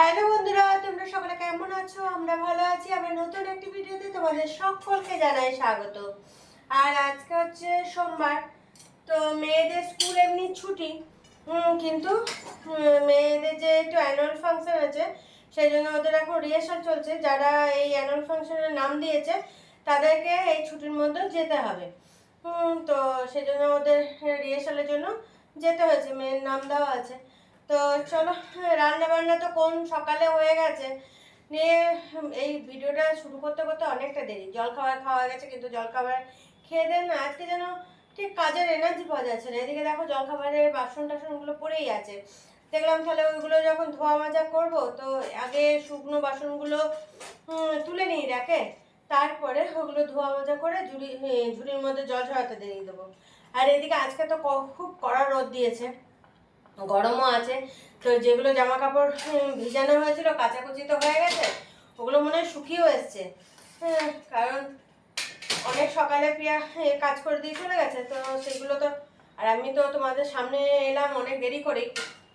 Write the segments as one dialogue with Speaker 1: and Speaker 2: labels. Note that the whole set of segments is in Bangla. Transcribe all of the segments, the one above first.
Speaker 1: হ্যালো বন্ধুরা, তোমরা সকলে কেমন আছো? আমরা ভালো আছি। আমরা নতুন একটি ভিডিওতে তোমাদের সকলকে জানাই স্বাগত। আর আজকে হচ্ছে সোমবার, তো মেয়েদের স্কুল এমনি ছুটি। কিন্তু মেয়েদের যে একটু অ্যানুয়াল ফাংশন আছে, সেই জন্য ওদের এখন রিহার্সাল চলছে। যারা এই অ্যানুয়াল ফাংশনের নাম দিয়েছে, তাদেরকে এই ছুটির মধ্যে যেতে হবে। তো সেই জন্য ওদের রিহার্সালের জন্য যেতে হয়েছে। মেয়ের নাম দেওয়া আছে। তো চলো রান্না বান্না তো কোন সকালে হয়ে গেছে। নিয়ে এই ভিডিওটা শুরু করতে করতে অনেকটা দেরি। জল খাবার খাওয়া গেছে, কিন্তু জল খাবার খেয়ে দেন না, আজকে যেন ঠিক কাজের এনার্জি পাওয়া যাচ্ছে না। এদিকে দেখো জল খাবারের বাসন টাসনগুলো পড়েই আছে। দেখলাম তাহলে ওইগুলো যখন ধোয়া মাজা করব, তো আগে শুকনো বাসনগুলো তুলে নিই রাখে তারপরে ওগুলো ধোয়া মাজা করে ঝুড়ি ঝুড়ির মধ্যে জল ঝরাতে দিয়ে দেবো। আর এদিকে আজকে তো খুব কড়া রোদ দিয়েছে। গরমও আছে। তো যেগুলো জামা কাপড় ভিজানো হয়েছিল কাচাকুচি তো হয়ে গেছে ওগুলো মনে হয় শুকিয়েও এসছে। হ্যাঁ কারণ অনেক সকালে প্রিয়া কাজ করে দিয়ে চলে গেছে তো সেগুলো তো আর আমি তো তোমাদের সামনে এলাম অনেক দেরি করেই।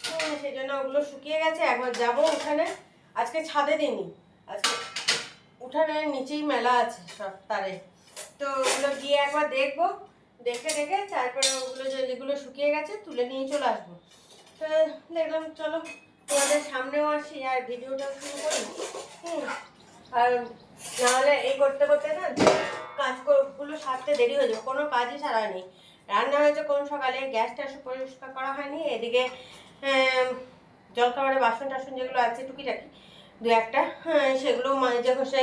Speaker 1: হুম, সেই জন্য ওগুলো শুকিয়ে গেছে একবার যাব উঠানে আজকে ছাদে দিইনি। আজকে উঠানের নিচেই মেলা আছে সব তারে। তো ওগুলো গিয়ে একবার দেখব দেখে দেখে তারপরে ওগুলো যেগুলো শুকিয়ে গেছে তুলে নিয়ে চলে আসব। তো দেখলাম চলো, তোমাদের সামনেও আসি, আর ভিডিওটা শুরু করি। আর নাহলে এই করতে করতে না কাজগুলো সারতে দেরি হয়ে যাবে, কোনো কাজই সারা নেই রান্না হয়েছে কোন সকালে, গ্যাস ট্যাস পরিষ্কার করা হয়নি, এদিকে জলখাবারের বাসন টাসন যেগুলো আছে টুকিটাকি, দু একটা হ্যাঁ সেগুলো মাঝে ঘষে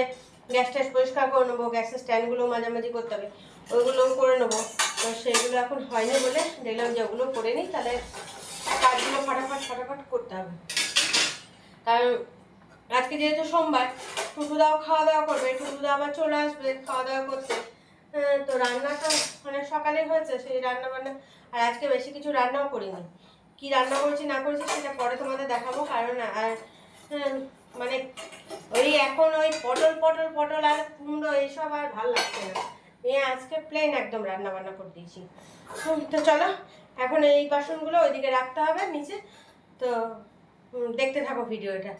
Speaker 1: গ্যাস ট্যাস পরিষ্কার করে নেব, গ্যাসের স্ট্যান্ডগুলো মাঝামাঝি করতে হবে, ওইগুলোও করে নেব। তো সেগুলো এখন হয়নি বলে দেখলাম যে ওগুলো করে নিই, তাহলে কাজগুলো ফটাফট ফটাফট করতে হবে। কারণ আজকে যেহেতু সোমবার টুটুদাও খাওয়া দাওয়া করবে টুটুদা আবার চলে আসবে খাওয়া দাওয়া করতে। হ্যাঁ, তো রান্নাটা অনেক সকালে হয়েছে সেই রান্না বান্না। আর আজকে বেশি কিছু রান্নাও করিনি। কি রান্না করেছি না করেছি সেটা পরে তোমাদের দেখাবো। কারণ আর হ্যাঁ, মানে ওই এখন ওই পটল পটল পটল আর কুমড়ো এইসব আর ভালো লাগছে না। এই আজকে প্লেন একদম রান্না বান্না করে দিয়েছি। তো চলো এখন এই বাসনগুলো ওইদিকে রাখতে হবে নিচে। তো দেখতে থাকো ভিডিওটা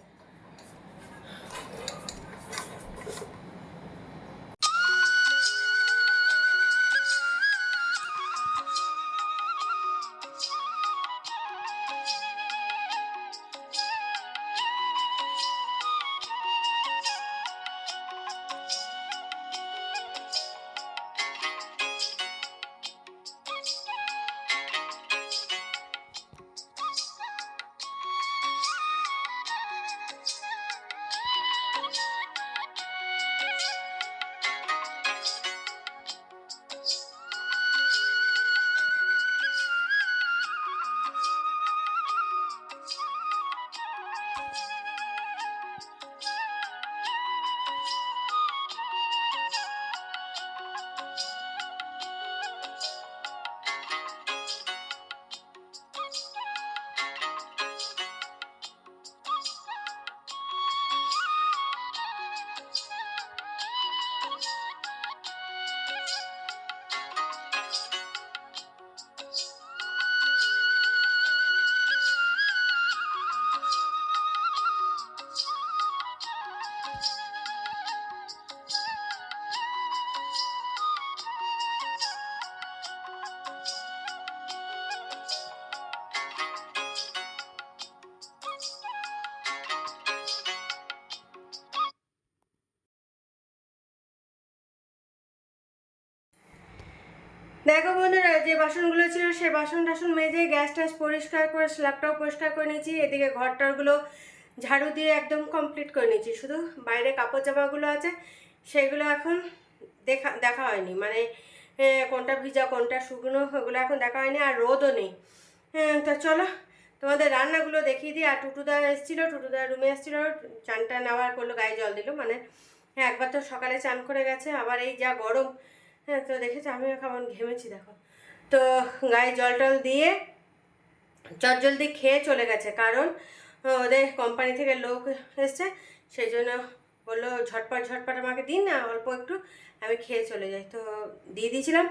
Speaker 1: দেখো বন্ধুরা, যে বাসনগুলো ছিল সে বাসন টাসন মেজে গ্যাস ট্যাস পরিষ্কার করে, স্ল্যাবটাও পরিষ্কার করে নিয়েছি। এদিকে ঘরটারগুলো ঝাড়ু দিয়ে একদম কমপ্লিট করে নিয়েছি। শুধু বাইরে কাপড় জামাগুলো আছে, সেগুলো এখন দেখা দেখা হয়নি। মানে কোনটা ভিজা, কোনটা শুকনো, ওগুলো এখন দেখা হয়নি আর রোদও নেই। হ্যাঁ তো চলো, তোমাদের রান্নাগুলো দেখিয়ে দিই। আর টুটুদা এসেছিল টুটুদা রুমে এসেছিল চানটা নেওয়ার করল, গায়ে জল দিল। মানে হ্যাঁ একবার তো সকালে চান করে গেছে। আবার এই যা গরম হ্যাঁ তো দেখেছি? আমিও কেমন ঘেমেছি, দেখো। তো গায়ে জল টল দিয়ে চটজলদি খেয়ে চলে গেছে, কারণ ওদের কোম্পানি থেকে লোক এসছে, সেই জন্য বলল, ঝটপট ঝটপট আমাকে দিন না, অল্প একটু আমি খেয়ে চলে যাই। তো দিয়ে দিয়েছিলাম,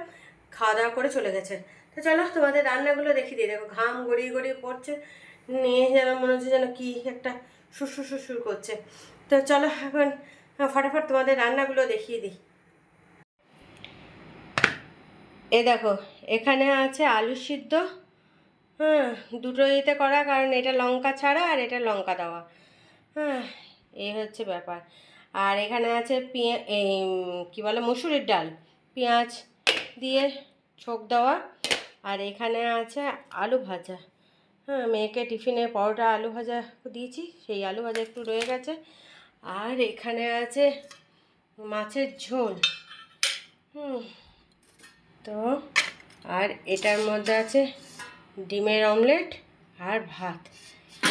Speaker 1: খাওয়া দাওয়া করে চলে গেছে। তো চলো, তোমাদের রান্নাগুলো দেখিয়ে দিই দেখো, ঘাম গড়িয়ে গড়িয়ে পড়ছে, নিয়ে যেন মনে হচ্ছে যেন কী একটা শুশুর শুশুর করছে। তো চলো, এখন ফটাফট তোমাদের রান্নাগুলো দেখিয়ে দিই। এ দেখো, এখানে আছে আলু সিদ্ধ। হ্যাঁ দুটো ইতে করা, কারণ এটা লঙ্কা ছাড়া আর এটা লঙ্কা দেওয়া। হ্যাঁ এই হচ্ছে ব্যাপার। আর এখানে আছে পেঁয়া, এই, কী বলে, মুসুরির ডাল। পেঁয়াজ দিয়ে ছোক দেওয়া। আর এখানে আছে আলু ভাজা। হ্যাঁ মেয়েকে টিফিনে পরোটা আলু ভাজা দিয়েছি, সেই আলু ভাজা একটু রয়ে গেছে। আর এখানে আছে মাছের ঝোল। হুম তো আর এটার মধ্যে আছে ডিমের অমলেট আর ভাত।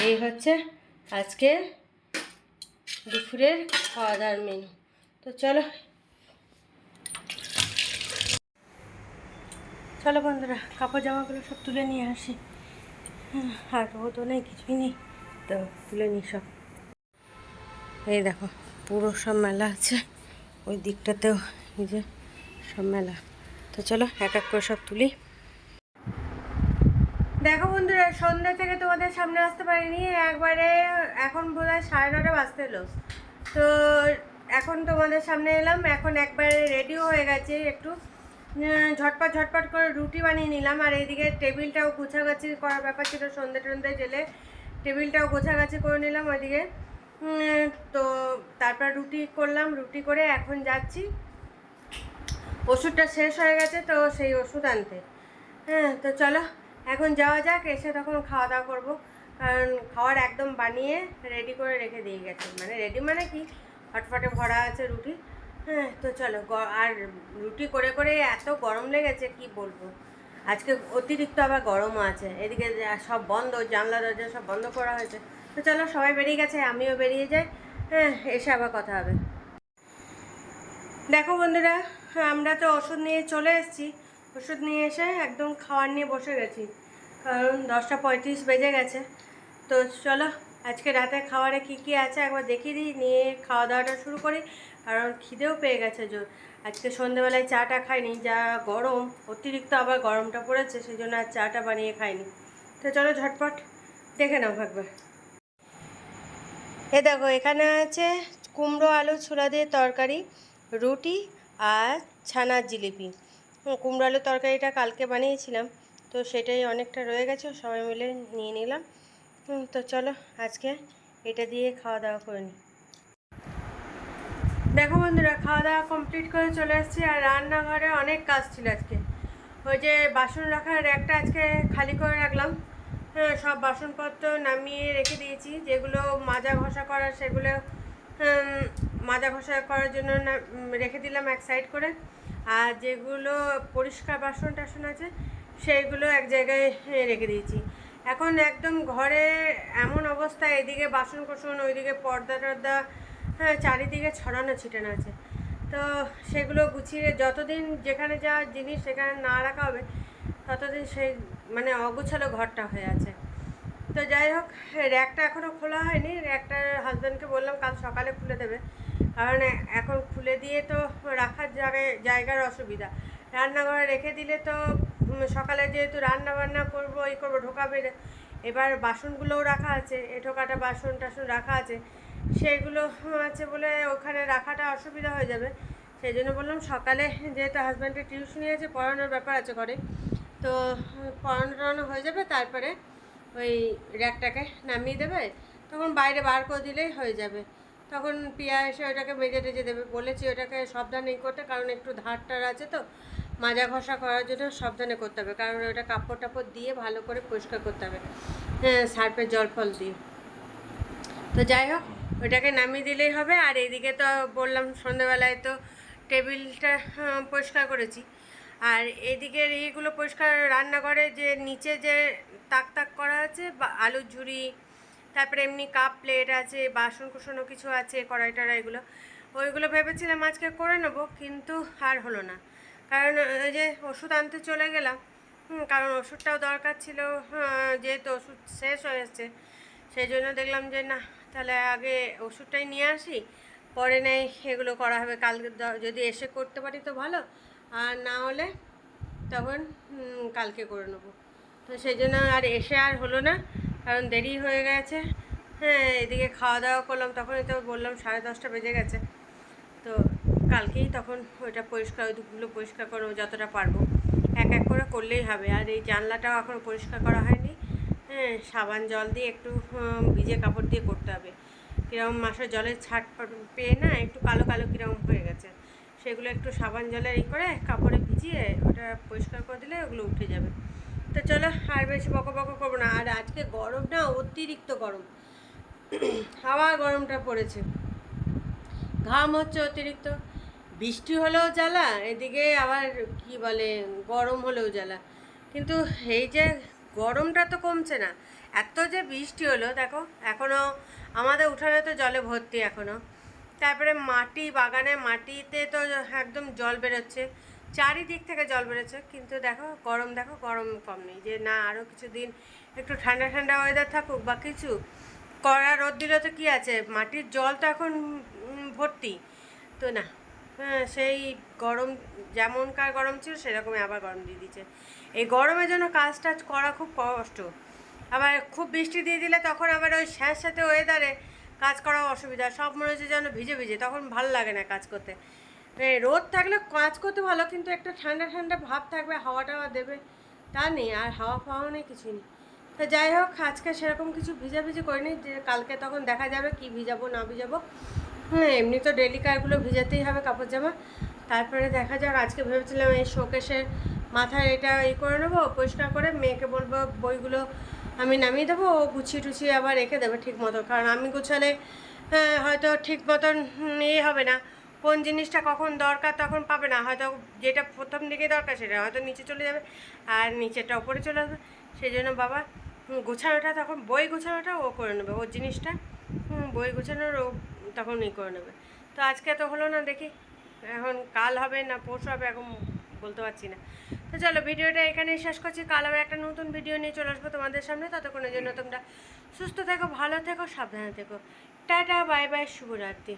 Speaker 1: এই হচ্ছে আজকে দুপুরের খাওয়া দাওয়ার মেনু তো চলো। চলো বন্ধুরা, কাপড় জামাগুলো সব তুলে নিয়ে আসি। আর রোদও নেই, কিছুই নেই। তো তুলে নিই সব। এই দেখো, পুরো সব মেলা আছে। ওই দিকটাতেও এই যে সব মেলা। তো চলো এক এক করে সব তুলি। দেখো বন্ধুরা, সন্ধ্যা থেকে তোমাদের সামনে আসতে পারিনি, একবারে এখন বোধ হয় সাড়ে নটা বাজতে এলো। তো এখন তোমাদের সামনে এলাম, এখন একবারে রেডিও হয়ে গেছে একটু। ঝটপট ঝটপট করে রুটি বানিয়ে নিলাম, আর এইদিকে টেবিলটাও গোছাগাছি করার ব্যাপার ছিল, সন্ধ্যে টন্ধে গেলে টেবিলটাও গোছাগাছি করে নিলাম ওইদিকে। তো তারপর রুটি করলাম, রুটি করে এখন যাচ্ছি। ওষুধটা শেষ হয়ে গেছে তো সেই ওষুধ আনতে। হ্যাঁ তো চলো, এখন যাওয়া যাক, এসে তখন খাওয়া দাওয়া করব। কারণ খাওয়ার একদম বানিয়ে রেডি করে রেখে দিয়ে গেছে। মানে রেডি মানে কি? ফটফটে ভরা আছে রুটি। হ্যাঁ তো চলো আর রুটি করে করে এত গরম লেগেছে, কি বলব? আজকে অতিরিক্ত আবার গরমও আছে। এদিকে সব বন্ধ, জানলা, দরজা সব বন্ধ করা হয়েছে। তো চলো, সবাই বেরিয়ে গেছে, আমিও বেরিয়ে যাই। হ্যাঁ এসে আবার কথা হবে। দেখো বন্ধুরা আমরা তো ওষুধ নিয়ে চলে এসেছি। ওষুধ নিয়ে এসে একদম খাওয়ার নিয়ে বসে গেছি। কারণ দশটা পঁয়ত্রিশ বেজে গেছে। তো চলো, আজকে রাতে খাওয়ারে কি কি আছে একবার দেখিয়ে দিই, নিয়ে খাওয়া দাওয়াটা শুরু করি। কারণ খিদেও পেয়ে গেছে জোর। আজকে সন্ধেবেলায় চাটা খাইনি, যা গরম, অতিরিক্ত আবার গরমটা পড়েছে সেই জন্য আর চাটা বানিয়ে খাইনি। তো চলো ঝটপট, দেখে নাও একবার। এ দেখো, এখানে আছে কুমড়ো, আলু, ছোলা দিয়ে তরকারি, রুটি আর ছানার জিলিপি। কুমড়ো আলুর তরকারিটা কালকে বানিয়েছিলাম, তো সেটাই অনেকটা রয়ে গেছে, সবাই মিলে নিয়ে নিলাম। তো চলো আজকে এটা দিয়ে খাওয়া দাওয়া করে নিই। দেখো বন্ধুরা, খাওয়া দাওয়া কমপ্লিট করে চলে এসেছি, আর রান্নাঘরে অনেক কাজ ছিল আজকে। ওই যে বাসন রাখার র্যাকটা আজকে খালি করে রাখলাম। হ্যাঁ সব বাসনপত্র নামিয়ে রেখে দিয়েছি, যেগুলো মাজা ঘষা করার সেগুলো মাজা ঘষা করার জন্য রেখে দিলাম এক সাইড করে। আর যেগুলো পরিষ্কার বাসন টাসন আছে, সেইগুলো এক জায়গায় রেখে দিয়েছি। এখন একদম ঘরে এমন অবস্থা, এদিকে বাসন কোসন, ওইদিকে পর্দা টর্দা হ্যাঁ চারিদিকে ছড়ানো ছিটানো আছে। তো সেগুলো গুছিয়ে যতদিন যেখানে যা জিনিস সেখানে না রাখা হবে, ততদিন সেই মানে অগুছালো ঘরটা হয়ে আছে। তো যাই হোক, র্যাকটা এখনও খোলা হয়নি। র্যাকটা হাজব্যান্ডকে বললাম, কাল সকালে খুলে দেবে। কারণ এখন খুলে দিয়ে তো রাখার জায়গায়, জায়গার অসুবিধা। রান্নাঘরে রেখে দিলে তো সকালে যেহেতু রান্না বান্না করব এই করব, ঢোকাবে। এবার বাসনগুলোও রাখা আছে এঁঠো কাটা বাসন টাসন রাখা আছে। সেগুলো আছে বলে ওখানে রাখাটা অসুবিধা হয়ে যাবে। সেই জন্য বললাম সকালে যেহেতু হাজব্যান্ডের টিউশনি আছে পড়ানোর ব্যাপার আছে ঘরে। তো, পড়ানো টড়ানো হয়ে যাবে, তারপরে ওই র্যাকটাকে নামিয়ে দেবে। তখন বাইরে বার করে দিলেই হয়ে যাবে। তখন পিয়া এসে ওটাকে মেজে টেজে দেবে। বলেছি ওটাকে সাবধানে করতে, কারণ একটু ধার টার আছে তো। মাজা ঘষা করার জন্য সাবধানে করতে হবে, কারণ ওটা কাপড় টাপড় দিয়ে ভালো করে পরিষ্কার করতে হবে। হ্যাঁ সার্ফের জল ফল দিয়ে। তো যাই হোক, ওটাকে নামিয়ে দিলেই হবে। আর এদিকে তো বললাম, সন্ধ্যেবেলায় তো টেবিলটা পরিষ্কার করেছি। আর এদিকের এইগুলো পরিষ্কার রান্নাঘরে যে নিচে যে তাক তাক করা আছে, বা আলুর ঝুড়ি তারপরে এমনি কাপ প্লেট আছে বাসন কুসনও কিছু আছে কড়াই টড়াই এগুলো। ওইগুলো ভেবেছিলাম আজকে করে নেব কিন্তু আর হলো না। কারণ ওই যে ওষুধ আনতে চলে গেলাম কারণ ওষুধটাও দরকার ছিল হ্যাঁ, যেহেতু ওষুধ শেষ হয়ে এসছে সেই জন্য দেখলাম যে না তাহলে আগে ওষুধটাই নিয়ে আসি পরে নেই এগুলো করা হবে কালকে যদি এসে করতে পারি তো ভালো আর না হলে তখন কালকে করে নেব। তো সেই জন্য আর এসে আর হলো না কারণ দেরি হয়ে গেছে। হ্যাঁ এদিকে খাওয়া দাওয়া করলাম, তখনই তো বললাম সাড়ে দশটা বেজে গেছে। তো কালকেই তখন ওইটা পরিষ্কার, ওই দুপুরগুলো পরিষ্কার করব যতটা পারব, এক এক করে করলেই হবে। আর এই জানলাটাও এখনও পরিষ্কার করা হয়নি। হ্যাঁ সাবান, জল দিয়ে একটু ভিজে কাপড় দিয়ে করতে হবে। কীরকম মাসের জলের ছাট পেয়ে না একটু কালো কালো কীরকম হয়ে গেছে। সেগুলো একটু সাবান জলে ই করে কাপড়ে ভিজিয়ে ওটা পরিষ্কার করে দিলে ওগুলো উঠে যাবে। তো চলো আর বেশি বকো বকো করব না। আর আজকে গরম না, অতিরিক্ত গরম। হাওয়া গরমটা পড়েছে। ঘাম হচ্ছে অতিরিক্ত। বৃষ্টি হলেও জ্বালা, এদিকে আবার কি বলে, গরম হলেও জ্বালা। কিন্তু এই যে গরমটা তো কমছে না, এত যে বৃষ্টি হলো, দেখো এখনও আমাদের উঠানে তো জলে ভর্তি এখনও তারপরে মাটি বাগানে মাটিতে তো একদম জল বেরোচ্ছে। চারিদিক থেকে জল বেরোচ্ছে, কিন্তু দেখো গরম দেখো গরম কম নেই। যে না আরও কিছুদিন একটু ঠান্ডা ঠান্ডা ওয়েদার থাকুক বা কিছু, কড়া রোদ দিলে তো কী আছে? মাটির জল তো এখন ভর্তি। তো না হ্যাঁ সেই গরম যেমনকার গরম ছিল, সেরকমই আবার গরম দিয়ে দিচ্ছে। এই গরমের জন্য কাজ টাজ করা খুব কষ্ট। আবার খুব বৃষ্টি দিয়ে দিলে তখন আবার ওই স্যাঁত সাথে ওয়েদারে কাজ করা অসুবিধা। সব মনে হচ্ছে যেন ভিজে ভিজে, তখন ভালো লাগে না কাজ করতে। রোদ থাকলে কাজ করতে ভালো কিন্তু একটা ঠান্ডা ঠান্ডা ভাব থাকবে হাওয়া টাওয়া দেবে। তা নেই আর হাওয়া ফাওয়া নেই কিছুই নেই। তো যাই হোক আজকে সেরকম কিছু ভিজাভিজি করিনি যে কালকে তখন দেখা যাবে কি ভিজাবো না ভিজাবো। হ্যাঁ এমনি তো ডেলি কারগুলো ভিজাতেই হবে কাপড় জামা তারপরে দেখা যাক আজকে ভেবেছিলাম এই শোকেশের মাথায় এটা ই করে নেব পরিষ্কার করে মেয়েকে বলব বইগুলো আমি নামিয়ে দেবো ও গুছিয়ে টুছিয়ে আবার রেখে দেবে ঠিক মতো কারণ আমি গুছালে হ্যাঁ, হয়তো ঠিক মতন ইয়ে হবে না। কোন জিনিসটা কখন দরকার তখন পাবে না। হয়তো যেটা প্রথম দিকে দরকার সেটা হয়তো নিচে চলে যাবে আর নিচেটা ওপরে চলে আসবে। সেই জন্য বাবা গোছানোটা তখন, বই গোছানোটা ও করে নেবে। ওর জিনিসটা বই গোছানোর ও তখন ই করে নেবে। তো আজকে তো হলো না দেখি, এখন কাল হবে না পরশু হবে এখন বলতে পারছি না। তো চলো ভিডিওটা এখানেই শেষ করছি। কাল আবার একটা নতুন ভিডিও নিয়ে চলে আসব তোমাদের সামনে। ততক্ষণের জন্য তোমরা সুস্থ থেকো, ভালো থেকো, সাবধানে থেকো। টাটা, বাই বাই, শুভরাত্রি।